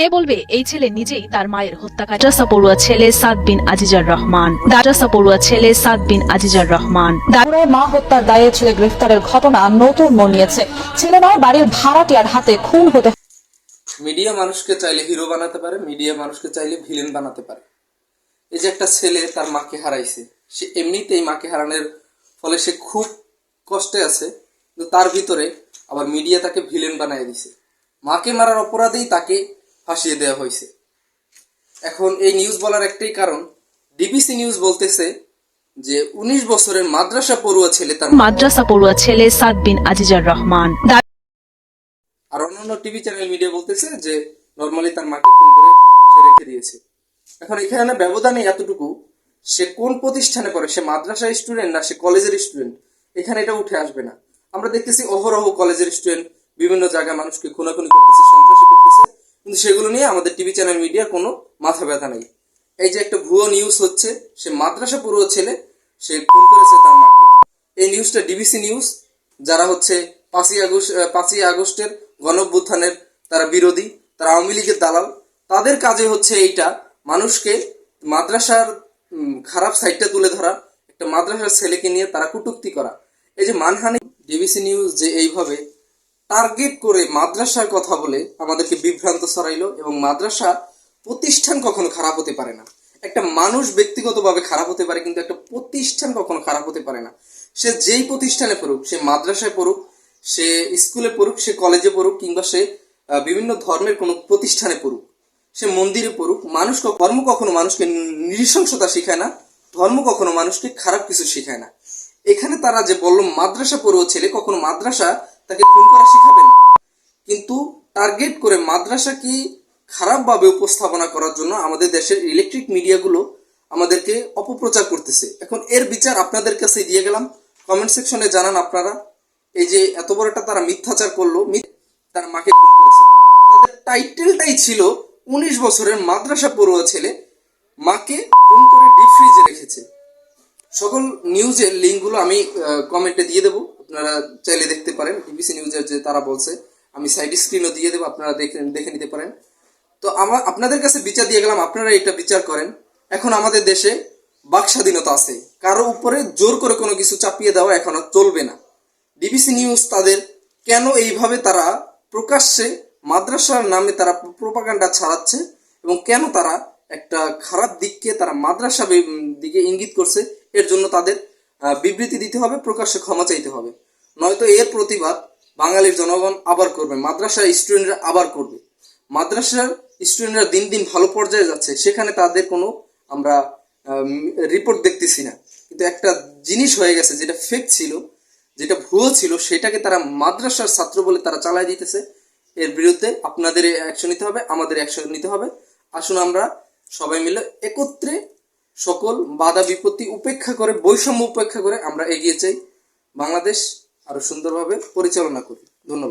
কে বলবে? এই ছেলে নিজেই তার মায়ের হত্যাকারী। মাদ্রাসা পড়ুয়া ছেলে সাদ বিন আজিজার রহমান। মাদ্রাসা পড়ুয়া ছেলে সাদ বিন আজিজার রহমান। পুরায় মা হত্যার দায়ে ছেলে গ্রেফতারের ঘটনা নতুন মোড় নিয়েছে। ছেলে নয় বাড়ির ভাড়াটিয়ার হাতে খুন হতে মিডিয়া মানুষকে চাইলে হিরো বানাতে পারে, মিডিয়া মানুষকে চাইলে ভিলেন বানাতে পারে। এই যে একটা ছেলে তার মাকে হারাইছে, সে এমনিতেই মাকে হারানোর ফলে সে খুব কষ্টে আছে তার ভিতরে আবার মিডিয়া তাকে ভিলেন বানিয়ে দিছে। মাকে মারার অপরাধেই তাকে ফাঁসিয়ে দেওয়া হয়েছে। এখন এই নিউজ বলার একটাই কারণ ডিবিসি নিউজ বলতেছে যে উনিশ বছরের মাদ্রাসা পড়ুয়া ছেলে তার মাদ্রাসা পড়ুয়া ছেলে সাদ বিন আজিজার রহমান। আর অন্যান্য টিভি চ্যানেল মিডিয়া বলতেছে যে নর্মালি তার মাকে ফোন করে সে রেখে দিয়েছে। এখন এখানে ব্যবধানে এতটুকু সে কোন প্রতিষ্ঠানে পড়ে? সে মাদ্রাসা স্টুডেন্ট না সে কলেজের স্টুডেন্ট এখানে এটা উঠে আসবে না। আমরা দেখতেছি অহরহ কলেজের স্টুডেন্ট বিভিন্ন জায়গায় মানুষকে খুনাখুনি করতেছে সন্ত্রাসী করতেছে। কিন্তু সেগুলো নিয়ে আমাদের টিভি চ্যানেল মিডিয়ার কোনো মাথা ব্যথা নেই। এই যে একটা ভুয়ো নিউজ হচ্ছে, সে মাদ্রাসা পড়ুয়া ছেলে, সে খুন করেছে তার মাকে। এই নিউজটা ডিবিসি নিউজ যারা হচ্ছে পাঁচই আগস্ট পাঁচই আগস্টের গণঅভ্যুত্থানের তারা বিরোধী, তারা আওয়ামী লীগের দালাল, তাদের কাজে হচ্ছে এইটা, মানুষকে মাদ্রাসার খারাপ সাইডটা তুলে ধরা, একটা মাদ্রাসার ছেলেকে নিয়ে তারা কটূক্তি করা। এই যে মানহানি ডিবিসি নিউজ যে এইভাবে টার্গেট করে মাদ্রাসার কথা বলে আমাদেরকে বিভ্রান্ত ছড়াইলো এবং মাদ্রাসা প্রতিষ্ঠান কখনো খারাপ হতে পারে না। একটা মানুষ ব্যক্তিগতভাবে খারাপ হতে পারে, কিন্তু একটা প্রতিষ্ঠান কখনো খারাপ হতে পারে না। সে যেই প্রতিষ্ঠানে পড়ুক, সে মাদ্রাসায় পড়ুক, সে স্কুলে পড়ুক, সে কলেজে পড়ুক, কিংবা সে বিভিন্ন ধর্মের কোনো প্রতিষ্ঠানে পড়ুক, সে মন্দিরে পড়ুক, মানুষ ধর্ম কখনো মানুষকে নৃশংসতা শেখায় না, ধর্ম কখনো মানুষকে খারাপ কিছু শেখায় না। এখানে তারা যে বলল, মাদ্রাসা পড়ুয়া ছেলে, কখনো মাদ্রাসা তাকে খুন করা কিন্তু টার্গেট করে মাদ্রাসা কি খারাপভাবে উপস্থাপনা করার জন্য আমাদের দেশের ইলেকট্রিক মিডিয়াগুলো আমাদেরকে অপপ্রচার করতেছে। এখন এর বিচার আপনাদের কাছে দিয়ে গেলাম। কমেন্ট সেকশনে জানান আপনারা। এই যে এত বড় একটা তারা মিথ্যাচার করল তার মাকে তাদের টাইটেলটাই ছিল উনিশ বছরের মাদ্রাসা পড়ুয়া ছেলে মাকে খুন করে ডিপ ফ্রিজে রেখেছে। সকল নিউজের লিঙ্কগুলো আমি কমেন্টে দিয়ে দেবো। আপনারা চাইলে দেখতে পারেন। ডিবিসি নিউজের যে তারা বলছে আমি সাইড স্ক্রিনও দিয়ে দেবো, আপনারা দেখে দেখে নিতে পারেন। তো আমার আপনাদের কাছে বিচার দিয়ে গেলাম, আপনারা এটা বিচার করেন। এখন আমাদের দেশে বাক স্বাধীনতা আছে। কারও উপরে জোর করে কোনো কিছু চাপিয়ে দেওয়া এখন আর চলবে না। ডিবিসি নিউজ তাদের কেন এইভাবে তারা প্রকাশ্যে মাদ্রাসার নামে তারা প্রোপাগান্ডা ছাড়াচ্ছে এবং কেন তারা একটা খারাপ দিককে তারা মাদ্রাসা দিকে ইঙ্গিত করছে, এর জন্য তাদের বিবৃতি দিতে হবে, প্রকাশ্যে ক্ষমা চাইতে হবে। নয়তো এর প্রতিবাদ বাঙালির জনগণ আবার করবে, মাদ্রাসার স্টুডেন্টরা আবার করবে। মাদ্রাসার স্টুডেন্টরা দিন দিন ভালো পর্যায়ে যাচ্ছে, সেখানে তাদের কোনো আমরা রিপোর্ট দেখতেছি না। কিন্তু একটা জিনিস হয়ে গেছে, যেটা ফেক ছিল, যেটা ভুয়ো ছিল, সেটাকে তারা মাদ্রাসার ছাত্র বলে তারা চালাই দিতেছে। এর বিরুদ্ধে আপনাদের অ্যাকশন নিতে হবে, আমাদের অ্যাকশন নিতে হবে। আসুন আমরা সবাই মিলে একত্রে সকল বাধা বিপত্তি উপেক্ষা করে, বৈষম্য উপেক্ষা করে আমরা এগিয়ে চাই বাংলাদেশ আরও সুন্দরভাবে পরিচালনা করি। ধন্যবাদ।